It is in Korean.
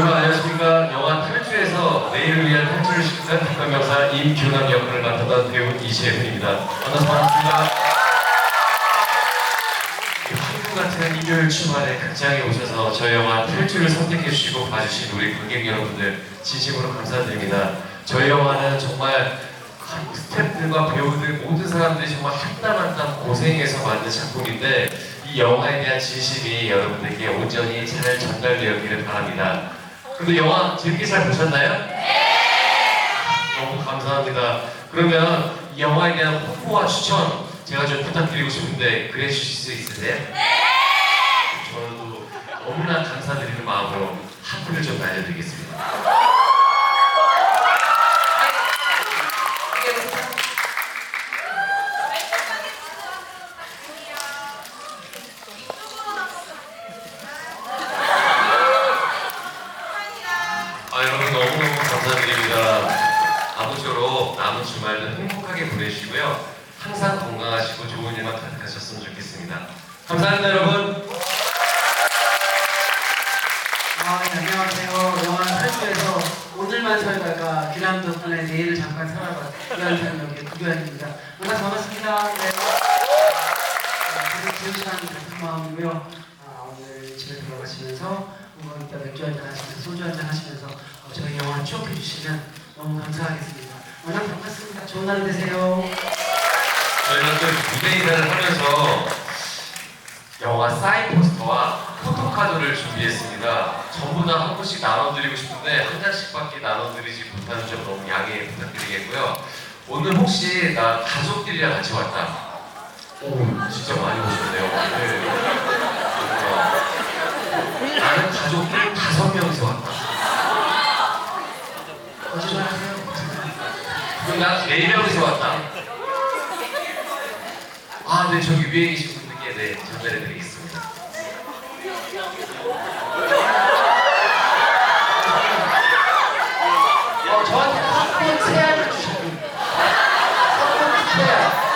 여러분 안녕하십니까 영화 탈주에서 내일을 위한 탈주를 시키는 특별명사 임규남 역할을 맡았던 배우 이재훈입니다. 만나서 반갑습니다. 한국 같은 일요일 주말에 극장에 오셔서 저희 영화 탈주를 선택해 주시고 봐주신 우리 관객 여러분들 진심으로 감사드립니다. 저희 영화는 정말 한국 스태프들과 배우들 모든 사람들이 정말 한땀한땀 한땀 고생해서 만든 작품인데 이 영화에 대한 진심이 여러분들께 온전히 잘 전달되었기를 바랍니다. 근데 영화 재밌게 잘 보셨나요? 너무 감사합니다. 그러면 이 영화에 대한 홍보와 추천 제가 좀 부탁드리고 싶은데 그래 주실 수 있으세요? 네! 저도 너무나 감사드리는 마음으로 한풀을 좀 날려드리겠습니다. 아 여러분 너무너무 감사드립니다. 아무쪼록 남은 주말도 행복하게 보내시고요. 항상 건강하시고 좋은 일만 가득하셨으면 좋겠습니다. 감사합니다 여러분. 아, 네, 안녕하세요. 영화 탈주에서 오늘만 살다가 기남 덕분에 내일을 잠깐 살아봐 구현 설명의 구현입니다. 만나서 반갑습니다. 네. 좋은 시간 같은 마음이고요. 아, 오늘 집에 돌아가시면서 이따 맥주 한잔 하시면서 소주 한잔 하시면서 어, 저희 영화 추억해 주시면 너무 감사하겠습니다. 만나서 반갑습니다. 좋은 하루 되세요. 저희가 또 무대 인사를 하면서 영화 사인 포스터와 포토카드를 준비했습니다. 전부 다 한 분씩 나눠드리고 싶은데 한 장씩밖에 나눠드리지 못하는 점 너무 양해 부탁드리겠고요. 오늘 혹시 나 가족들이랑 같이 왔다. 오, 진짜 많이 오셨네요. 네. 어, 나는 가족들 다섯 명이서 왔다. 거짓 그럼 나네 명이서 왔다. 아, 네, 저기 위에 계신 분들께 네, 전달해 드리겠습니다. 어, 저한테 팝콘 세알을 주셨군요. 팝콘 세알.